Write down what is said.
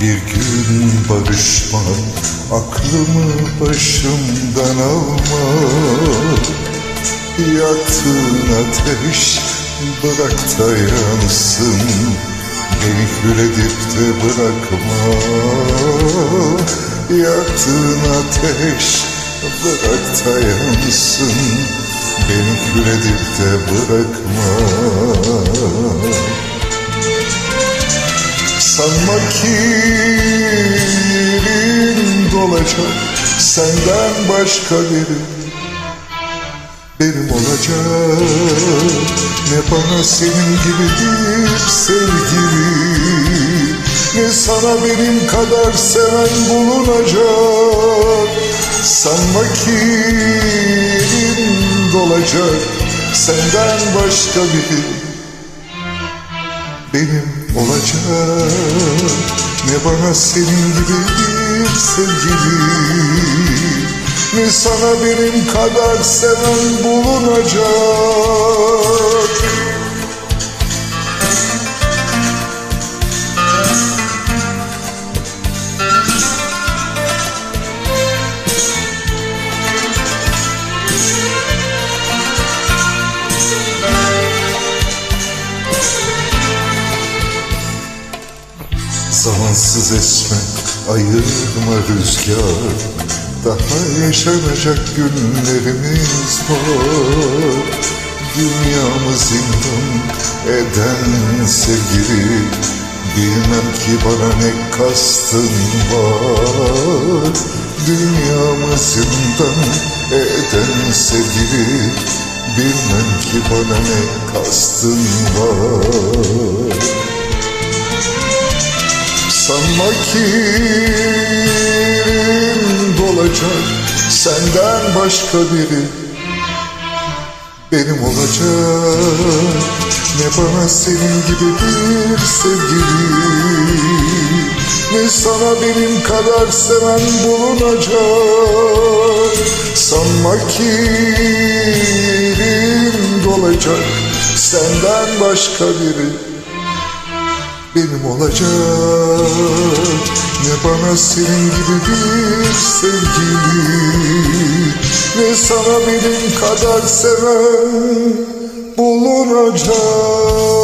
Bir gün barışmak aklımı başımdan alma. Yaktığın ateş bırak da yansın Beni kül edip de bırakma. Yaktığın ateş bırak da yansın Beni kül edip de bırakma Sanma ki yerin dolacak Senden başka biri. Benim olacak Ne bana senin gibi bir sevgili Ne sana benim kadar seven bulunacak. Sanma ki dolacak Senden başka biri benim olacak. Ne bana senin gibi bir sevgili Ne sana benim kadar seven bulunacak Zamansız esmek ayırma rüzgar. Daha yaşanacak günlerimiz var. Dünyamı zindan eden sevgili Bilmem ki bana ne kastın var. Dünyamı zindan eden sevgili Bilmem ki bana ne kastın var Yerin dolacak Senden başka biri benim olacak. Ne bana senin gibi bir sevgili Ne sana benim kadar seven bulunacak. Sanma ki yerin dolacak Senden başka biri benim olacak. Ne bana senin gibi bir sevgili Ne sana benim kadar seven bulunacak